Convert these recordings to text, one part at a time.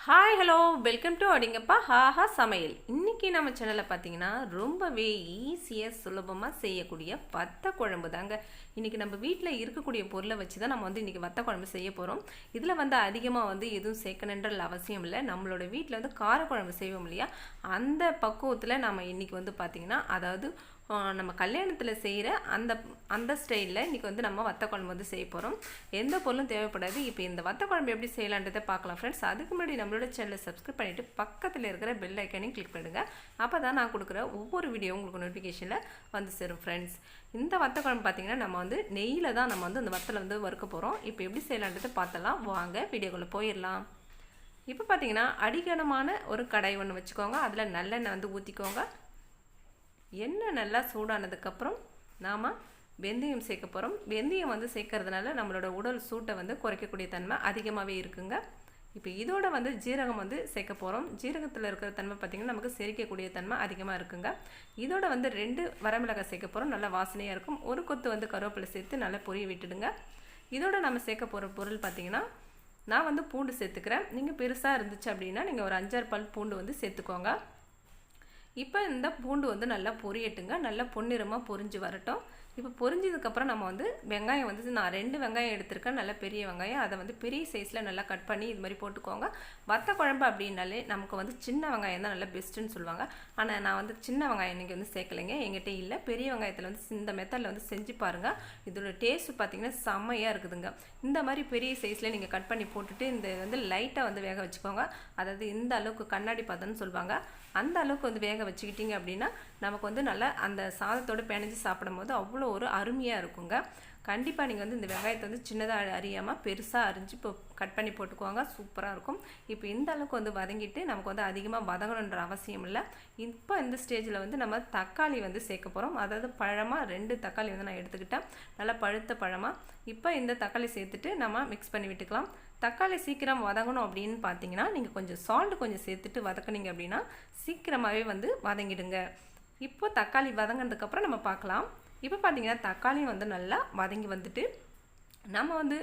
Hi hello welcome to அடிங்கப்பா ஹாஹா சமையல் இன்றைக்கி நம்ம சேனலில் பார்த்தீங்கன்னா ரொம்பவே ஈஸியாக சுலபமாக செய்யக்கூடிய வத்த குழம்பு தாங்க இன்றைக்கி நம்ம வீட்டில் இருக்கக்கூடிய பொருளை வச்சு தான் நம்ம வந்து இன்றைக்கி வத்த குழம்பு செய்ய போகிறோம் இதில் வந்து அதிகமாக வந்து எதுவும் சேர்க்கணுன்ற அவசியம் இல்லை நம்மளோட வீட்டில் வந்து காரக்குழம்பு செய்வோம் இல்லையா அந்த பக்குவத்தில் நம்ம இன்றைக்கி வந்து பார்த்திங்கன்னா அதாவது நம்ம கல்யாணத்தில் செய்கிற அந்த அந்த ஸ்டைலில் இன்றைக்கி வந்து நம்ம வத்த குழம்பு வந்து செய்ய போகிறோம் எந்த பொருளும் தேவைப்படாது. இப்போ இந்த வத்த குழம்பு எப்படி செய்யலான்றதை பார்க்கலாம் ஃப்ரெண்ட்ஸ் அதுக்கு முன்னாடி நம்மளோட சேனலை சப்ஸ்கிரைப் பண்ணிவிட்டு பக்கத்தில் இருக்கிற பெல் ஐக்கானையும் கிளிக் பண்ணுங்கள் அப்போ தான் நான் கொடுக்குற ஒவ்வொரு வீடியோ உங்களுக்கு நோட்டிஃபிகேஷனில் வந்து சேரும் ஃப்ரெண்ட்ஸ் இந்த வத்த குழம்பு பார்த்திங்கன்னா நம்ம வந்து நெய்யில் தான் நம்ம வந்து அந்த வத்தலை வந்து வறுக்க போகிறோம் இப்போ எப்படி செய்யலான்றதை பார்த்தலாம் வாங்க வீடியோக்குள்ளே போயிடலாம். இப்போ பார்த்தீங்கன்னா அடிகனமான ஒரு கடாய் ஒன்று வச்சுக்கோங்க. அதில் நல்லெண்ணெய் வந்து ஊற்றிக்கோங்க எண்ணெய் நல்லா சூடானதுக்கப்புறம் நாம் வெந்தயம் சேர்க்க போகிறோம் வெந்தயம் வந்து சேர்க்கறதுனால நம்மளோட உடல் சூட்டை வந்து குறைக்கக்கூடிய தன்மை அதிகமாகவே இருக்குங்க. இப்போ இதோட வந்து ஜீரகம் வந்து சேர்க்க போகிறோம் ஜீரகத்தில் இருக்கிற தன்மை பார்த்திங்கன்னா நமக்கு செரிக்கக்கூடிய தன்மை அதிகமாக இருக்குங்க. இதோட வந்து ரெண்டு வரமிளகாய் சேர்க்க போகிறோம் நல்லா வாசனையாக இருக்கும். ஒரு கொத்து வந்து கருவேப்பிலை சேர்த்து நல்லா பொரிய விட்டுடுங்க. இதோட நம்ம சேர்க்க போகிற பொருள் பார்த்திங்கன்னா நான் வந்து பூண்டு சேர்த்துக்கிறேன். நீங்கள் பெருசாக இருந்துச்சு அப்படின்னா நீங்கள் ஒரு அஞ்சாறு பல் பூண்டு வந்து சேர்த்துக்கோங்க. இப்போ இந்த பூண்டு வந்து நல்லா பொரியட்டுங்க. நல்லா பொன்னிறமாக பொரிஞ்சு வரட்டும். இப்போ பொரிஞ்சதுக்கப்புறம் நம்ம வந்து வெங்காயம் வந்து நான் ரெண்டு வெங்காயம் எடுத்திருக்கேன். நல்ல பெரிய வெங்காயம். அதை வந்து பெரிய சைஸில் நல்லா கட் பண்ணி இது மாதிரி போட்டுக்கோங்க. வத்த குழம்பு அப்படின்னாலே நமக்கு வந்து சின்ன வெங்காயம் தான் நல்லா பெஸ்ட்டுன்னு சொல்லுவாங்க. ஆனால் நான் வந்து சின்ன வெங்காயம் இன்றைக்கி வந்து சேர்க்கலைங்க. எங்கிட்ட இல்லை. பெரிய வெங்காயத்தில் வந்து இந்த மெத்தடில் வந்து செஞ்சு பாருங்கள் இதோட டேஸ்ட் பார்த்திங்கன்னா செம்மையாக இருக்குதுங்க. இந்த மாதிரி பெரிய சைஸில் நீங்கள் கட் பண்ணி போட்டுட்டு இந்த வந்து லைட்டாக வந்து வேக வச்சுக்கோங்க. அதாவது இந்த அளவுக்கு கண்ணாடி பார்த்தோன்னு சொல்லுவாங்க. அந்த அளவுக்கு வந்து வேக வச்சுக்கிட்டிங்க அப்படின்னா நமக்கு வந்து நல்லா அந்த சாதத்தோடு பிணைஞ்சு சாப்பிடும் போது அவ்வளோ ஒரு அருமையாக இருக்குங்க. கண்டிப்பாக நீங்கள் வந்து இந்த வெங்காயத்தை வந்து சின்னதாக அறியாமல் பெருசாக அரிஞ்சு இப்போ கட் பண்ணி போட்டுக்குவாங்க சூப்பராக இருக்கும். இப்போ இந்த அளவுக்கு வந்து வதங்கிட்டு நமக்கு வந்து அதிகமாக வதங்கணுன்ற அவசியம் இல்லை. இப்போ இந்த ஸ்டேஜில் வந்து நம்ம தக்காளி வந்து சேர்க்க போகிறோம் அதாவது பழமாக ரெண்டு தக்காளி வந்து நான் எடுத்துக்கிட்டேன். நல்லா பழுத்த பழமாக இப்போ இந்த தக்காளி சேர்த்துட்டு நம்ம மிக்ஸ் பண்ணி விட்டுக்கலாம். தக்காளி சீக்கிரம் வதங்கணும் அப்படின்னு பார்த்தீங்கன்னா நீங்கள் கொஞ்சம் சால்ட் கொஞ்சம் சேர்த்துட்டு வதக்குனீங்க அப்படின்னா சீக்கிரமாகவே வந்து வதங்கிடுங்க. இப்போ தக்காளி வதங்கினதுக்கப்புறம் நம்ம பார்க்கலாம் இப்போ பார்த்திங்கன்னா தக்காளியும் வந்து நல்லா வதங்கி வந்துட்டு நம்ம வந்து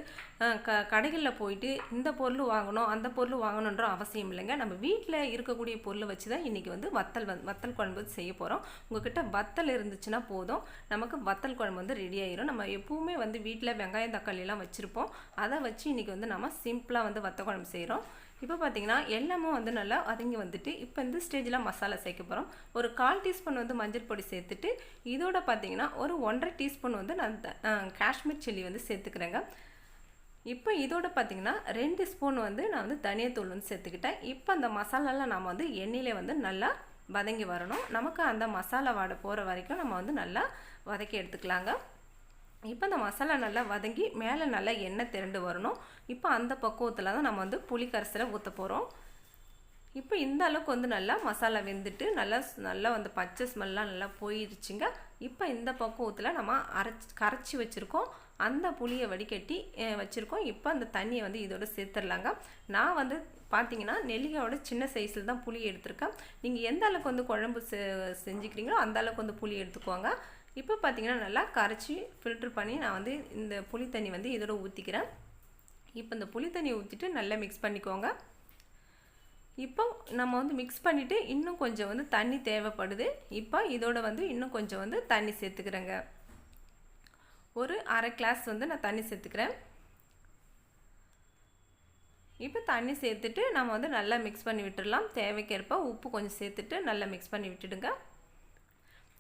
க கடைகளில் போயிட்டு இந்த பொருள் வாங்கணும் அந்த பொருள் வாங்கணுன்ற அவசியம் இல்லைங்க. நம்ம வீட்டில் இருக்கக்கூடிய பொருளை வச்சு தான் இன்றைக்கி வந்து வத்தல் வந் வத்தல் குழம்பு செய்ய போகிறோம் உங்ககிட்ட வத்தல் இருந்துச்சுன்னா போதும். நமக்கு வத்தல் குழம்பு வந்து ரெடி ஆயிரும். நம்ம எப்பவுமே வந்து வீட்டில் வெங்காயம் தக்காளியெல்லாம் வச்சுருப்போம். அதை வச்சு இன்றைக்கி வந்து நம்ம சிம்பிளாக வந்து வத்த குழம்பு செய்கிறோம் இப்போ பார்த்தீங்கன்னா எல்லாமும் வந்து நல்லா வதங்கி வந்துட்டு இப்போ இந்த ஸ்டேஜில் மசாலா சேர்க்க போகிறோம் ஒரு கால் டீஸ்பூன் வந்து மஞ்சள் பொடி சேர்த்துட்டு இதோட பார்த்தீங்கன்னா ஒரு ஒன்றரை டீஸ்பூன் வந்து நான் காஷ்மீர் சில்லி வந்து சேர்த்துக்கிறேங்க. இப்போ இதோட பார்த்தீங்கன்னா ரெண்டு ஸ்பூன் வந்து நான் வந்து தனியாத்தூள் வந்து சேர்த்துக்கிட்டேன். இப்போ அந்த மசாலாலாம் நம்ம வந்து எண்ணெயிலே வந்து நல்லா வதங்கி வரணும். நமக்கு அந்த மசாலா வாடை போகிற வரைக்கும் நம்ம வந்து நல்லா வதக்கி எடுத்துக்கலாங்க. இப்போ இந்த மசாலா நல்லா வதங்கி மேலே நல்லா எண்ணெய் திரண்டு வரணும். இப்போ அந்த பக்குவத்தில் தான் நம்ம வந்து புளி கரைசலை ஊற்ற போகிறோம் இப்போ இந்த அளவுக்கு வந்து நல்லா மசாலா வெந்துட்டு நல்லா நல்லா வந்து பச்சை ஸ்மெல்லாம் நல்லா போயிடுச்சுங்க இப்போ இந்த பக்குவத்தில் நம்ம அரைச்சி கரைச்சி வச்சுருக்கோம். அந்த புளியை வடிகட்டி வச்சுருக்கோம். இப்போ அந்த தண்ணியை வந்து இதோடு சேர்த்துடலாங்க. நான் வந்து பார்த்தீங்கன்னா நெல்லிக்காயோட சின்ன சைஸில் தான் புளி எடுத்திருக்கேன். நீங்கள் எந்த அளவுக்கு வந்து குழம்பு செ செஞ்சுக்கிறீங்களோ அந்த அளவுக்கு வந்து புளி எடுத்துக்கோங்க. இப்போ பார்த்திங்கன்னா நல்லா கரைச்சி ஃபில்ட்ரு பண்ணி நான் வந்து இந்த புளி தண்ணி வந்து இதோட ஊற்றிக்கிறேன் இப்போ இந்த புளி தண்ணியை ஊற்றிட்டு நல்லா மிக்ஸ் பண்ணிக்கோங்க. இப்போ நம்ம வந்து மிக்ஸ் பண்ணிவிட்டு இன்னும் கொஞ்சம் வந்து தண்ணி தேவைப்படுது. இப்போ இதோட வந்து இன்னும் கொஞ்சம் வந்து தண்ணி சேர்த்துக்கிறேங்க. ஒரு அரை கிளாஸ் வந்து நான் தண்ணி சேர்த்துக்கிறேன். இப்போ தண்ணி சேர்த்துட்டு நம்ம வந்து நல்லா மிக்ஸ் பண்ணி விட்டுடலாம் தேவைக்கேற்ப உப்பு கொஞ்சம் சேர்த்துட்டு நல்லா மிக்ஸ் பண்ணி விட்டுடுங்க.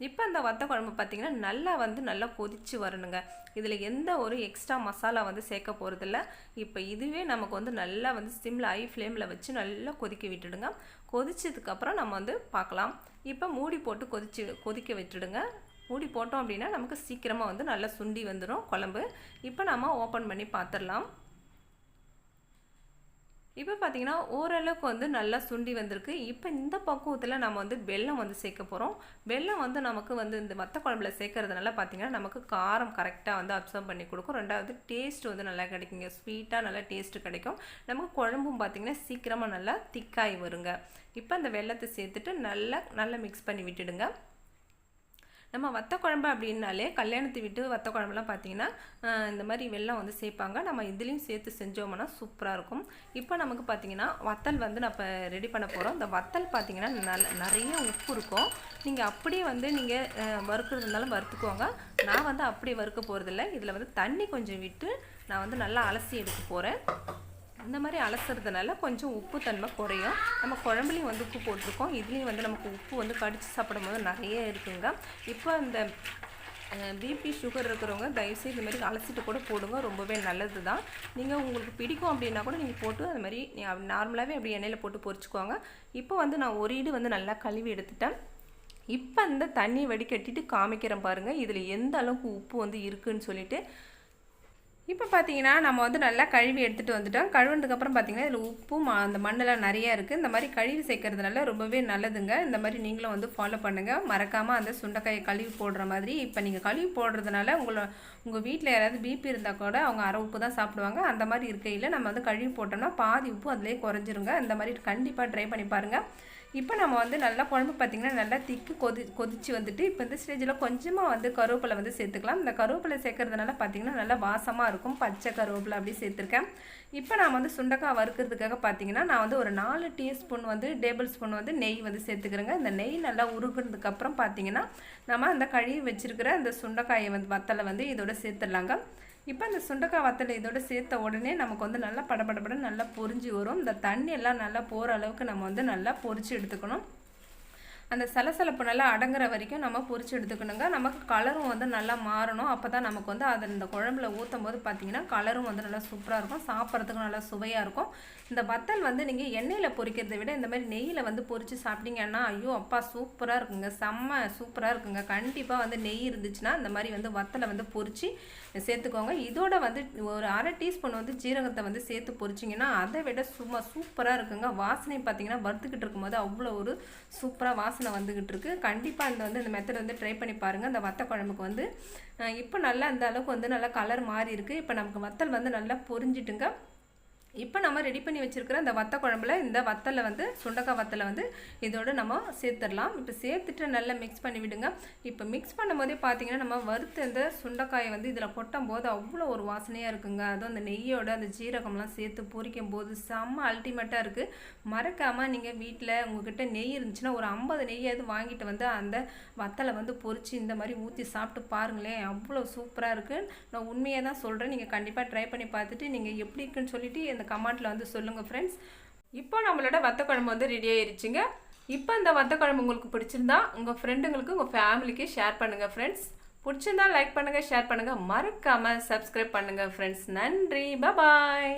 இப்போ அந்த வத்த குழம்பு பார்த்திங்கன்னா நல்லா வந்து நல்லா கொதிச்சு வரணுங்க. இதில் எந்த ஒரு எக்ஸ்ட்ரா மசாலா வந்து சேர்க்க போகிறதில்ல இப்போ இதுவே நமக்கு வந்து நல்லா வந்து சிம்மில் ஹை ஃப்ளேமில் வச்சு நல்லா கொதிக்க விட்டுடுங்க. கொதிச்சதுக்கப்புறம் நம்ம வந்து பார்க்கலாம். இப்போ மூடி போட்டு கொதிச்சு கொதிக்க விட்டுடுங்க. மூடி போட்டோம் அப்படின்னா நமக்கு சீக்கிரமாக வந்து நல்லா சுண்டி வந்துடும் குழம்பு. இப்போ நம்ம ஓப்பன் பண்ணி பார்த்துடலாம். இப்போ பார்த்தீங்கன்னா ஓரளவுக்கு வந்து நல்லா சுண்டி வந்திருக்கு. இப்போ இந்த பக்குவத்தில் நம்ம வந்து வெல்லம் வந்து சேர்க்க போகிறோம் வெல்லம் வந்து நமக்கு வந்து இந்த மத்த குழம்புல சேர்க்கறதுனால பார்த்தீங்கன்னா நமக்கு காரம் கரெக்டாக வந்து அப்சர்வ் பண்ணி கொடுக்கும். ரெண்டாவது டேஸ்ட் வந்து நல்லா கிடைக்குங்க. ஸ்வீட்டாக நல்லா டேஸ்ட்டு கிடைக்கும். நமக்கு குழம்பும் பார்த்தீங்கன்னா சீக்கிரமாக நல்லா திக்காகி வருங்க. இப்போ அந்த வெல்லத்தை சேர்த்துட்டு நல்லா நல்லா மிக்ஸ் பண்ணி விட்டுடுங்க. நம்ம வத்த குழம்பு அப்படின்னாலே கல்யாணத்தை விட்டு வத்த குழம்புலாம் பார்த்தீங்கன்னா இந்த மாதிரி வெள்ளம் வந்து சேர்ப்பாங்க. நம்ம இதுலேயும் சேர்த்து செஞ்சோம்னா சூப்பராக இருக்கும். இப்போ நமக்கு பார்த்தீங்கன்னா வத்தல் வந்து நம்ம ரெடி பண்ண போகிறோம் இந்த வத்தல் பார்த்தீங்கன்னா நல்ல நிறைய உப்பு இருக்கும். நீங்கள் அப்படியே வந்து நீங்கள் வறுக்கிறது இருந்தாலும் வறுத்துக்கோங்க. நான் வந்து அப்படியே வறுக்க போகிறதில்ல இதில் வந்து தண்ணி கொஞ்சம் விட்டு நான் வந்து நல்லா அலசி எடுக்க போகிறேன் இந்த மாதிரி அலசுறதுனால கொஞ்சம் உப்பு தன்மை குறையும். நம்ம குழம்புலையும் வந்து உப்பு போட்டிருக்கோம். இதுலேயும் வந்து நமக்கு உப்பு வந்து கடிச்சு சாப்பிடும்போது நிறைய இருக்குங்க. இப்போ அந்த பிபி சுகர் இருக்கிறவங்க தயவுசெய்து இந்த மாதிரி அலசிட்டு கூட போடுங்க. ரொம்பவே நல்லது தான் நீங்கள் உங்களுக்கு பிடிக்கும் அப்படின்னா கூட நீங்கள் போட்டு அது மாதிரி நார்மலாகவே அப்படி எண்ணெயில் போட்டு பொறிச்சிக்கோங்க இப்போ வந்து நான் ஒரு ஈடு வந்து நல்லா கழுவி எடுத்துட்டேன். இப்போ இந்த தண்ணி வடிகட்டிட்டு காமிக்கிறேன் பாருங்கள் இதில் எந்த அளவுக்கு உப்பு வந்து இருக்குன்னு சொல்லிட்டு இப்போ பார்த்தீங்கன்னா நம்ம வந்து நல்லா கழுவி எடுத்துகிட்டு வந்துட்டோம். கழுவுனதுக்கப்புறம் பார்த்தீங்கன்னா இதில் உப்பும் அந்த மண்ணெல்லாம் நிறையா இருக்குது இந்த மாதிரி கழுவி சேர்க்கறதுனால ரொம்பவே நல்லதுங்க. இந்த மாதிரி நீங்களும் வந்து ஃபாலோ பண்ணுங்கள் மறக்காமல் அந்த சுண்டைக்காயை கழுவி போடுற மாதிரி இப்போ நீங்கள் கழுவி போடுறதுனால உங்களை உங்கள் வீட்டில் யாராவது பிபி இருந்தால் கூட அவங்க அரை உப்பு தான் சாப்பிடுவாங்க. அந்த மாதிரி இருக்கையில் நம்ம வந்து கழுவி போட்டோம்னா பாதி உப்பு அதிலே குறைஞ்சிருங்க. இந்த மாதிரி கண்டிப்பாக ட்ரை பண்ணி பாருங்கள் இப்போ நம்ம வந்து நல்லா குழம்பு பார்த்திங்கன்னா நல்லா திக்கு கொதி கொதிச்சு வந்துட்டு இப்போ இந்த ஸ்டேஜில் கொஞ்சமாக வந்து கருவேப்பிலை வந்து சேர்த்துக்கலாம். இந்த கருவேப்பிலை சேர்க்கறதுனால பார்த்திங்கன்னா நல்லா வாசமாக இருக்கும். இருக்கும் பச்சை கருவேப்பிலை அப்படி சேர்த்துருக்கேன். இப்போ நான் வந்து சுண்டக்காய் வறுக்கிறதுக்காக பார்த்தீங்கன்னா நான் வந்து ஒரு நாலு டீஸ்பூன் வந்து டேபிள் ஸ்பூன் வந்து நெய் வந்து சேர்த்துக்கிறேங்க. இந்த நெய் நல்லா உருகுனதுக்கப்புறம் பார்த்தீங்கன்னா நம்ம அந்த கழுவி வச்சுருக்கிற அந்த சுண்டைக்காயை வந்து வத்தலை வந்து இதோட சேர்த்துடலாங்க. இப்போ அந்த சுண்டக்காய் வத்தலை இதோட சேர்த்த உடனே நமக்கு வந்து நல்லா படபடபட நல்லா பொரிஞ்சு வரும். இந்த தண்ணி எல்லாம் நல்லா போகிற அளவுக்கு நம்ம வந்து நல்லா பொறிச்சு எடுத்துக்கணும். அந்த சலசலப்பு நல்லா அடங்குற வரைக்கும் நம்ம பொறிச்சு எடுத்துக்கணுங்க. நமக்கு கலரும் வந்து நல்லா மாறணும். அப்போ தான் நமக்கு வந்து அதை இந்த குழம்புல ஊற்றும் போது பார்த்தீங்கன்னா கலரும் வந்து நல்லா சூப்பராக இருக்கும். சாப்பிட்றதுக்கும் நல்லா சுவையாக இருக்கும். இந்த வத்தல் வந்து நீங்கள் எண்ணெயில் பொறிக்கிறத விட இந்த மாதிரி நெய்யில் வந்து பொறிச்சு சாப்பிட்டீங்கன்னா ஐயோ அப்பா சூப்பராக இருக்குங்க. செம்ம சூப்பராக இருக்குங்க. கண்டிப்பாக வந்து நெய் இருந்துச்சுன்னா இந்த மாதிரி வந்து வத்தலை வந்து பொறிச்சு சேர்த்துக்கோங்க. இதோட வந்து ஒரு அரை டீஸ்பூன் வந்து ஜீரகத்தை வந்து சேர்த்து பொறிச்சிங்கன்னா அதை விட சும்மா சூப்பராக இருக்குங்க. வாசனை பார்த்தீங்கன்னா வறுத்துக்கிட்டு இருக்கும்போது அவ்வளோ ஒரு சூப்பராக வாசனை வந்துக்கிட்டு இருக்கு கண்டிப்பாக அந்த வந்து இந்த மெத்தட் வந்து ட்ரை பண்ணி பாருங்கள் அந்த வத்த குழம்புக்கு வந்து இப்போ நல்லா அந்த அளவுக்கு வந்து நல்லா கலர் மாறி இருக்கு இப்போ நமக்கு வத்தல் வந்து நல்லா பொரிஞ்சிட்டுங்க. இப்போ நம்ம ரெடி பண்ணி வச்சுருக்கிற இந்த வத்த குழம்புல இந்த வத்தலை வந்து சுண்டக்காய் வத்தலை வந்து இதோடு நம்ம சேர்த்துடலாம். இப்போ சேர்த்துட்டு நல்லா மிக்ஸ் பண்ணி விடுங்க. இப்போ மிக்ஸ் பண்ணும்போதே பார்த்தீங்கன்னா நம்ம வறுத்த இந்த சுண்டைக்காயை வந்து இதில் கொட்டும் போது அவ்வளோ ஒரு வாசனையாக இருக்குங்க. அதுவும் அந்த நெய்யோட அந்த ஜீரகம்லாம் சேர்த்து பொரிக்கும் போது செம்ம அல்டிமேட்டாக இருக்குது மறக்காமல் நீங்கள் வீட்டில் உங்ககிட்ட நெய் இருந்துச்சுன்னா ஒரு ஐம்பது நெய்யாவது வாங்கிட்டு வந்து அந்த வத்தலை வந்து பொறிச்சு இந்த மாதிரி ஊற்றி சாப்பிட்டு பாருங்களேன். அவ்வளோ சூப்பராக இருக்குது நான் உண்மையாக தான் சொல்கிறேன் நீங்கள் கண்டிப்பாக ட்ரை பண்ணி பார்த்துட்டு நீங்கள் எப்படி இருக்குன்னு சொல்லிட்டு இந்த கமெண்ட்டில் வந்து சொல்லுங்கள் ஃப்ரெண்ட்ஸ் இப்போ நம்மளோட வத்த குழம்பு வந்து ரெடி ஆயிருச்சுங்க. இப்போ இந்த வத்த குழம்பு உங்களுக்கு பிடிச்சிருந்தா உங்கள் ஃப்ரெண்டுங்களுக்கு உங்கள் ஃபேமிலிக்கு ஷேர் பண்ணுங்கள் ஃப்ரெண்ட்ஸ் பிடிச்சிருந்தா லைக் பண்ணுங்கள் ஷேர் பண்ணுங்கள் மறக்காமல் சப்ஸ்கிரைப் பண்ணுங்கள் ஃப்ரெண்ட்ஸ் நன்றி. பபாய்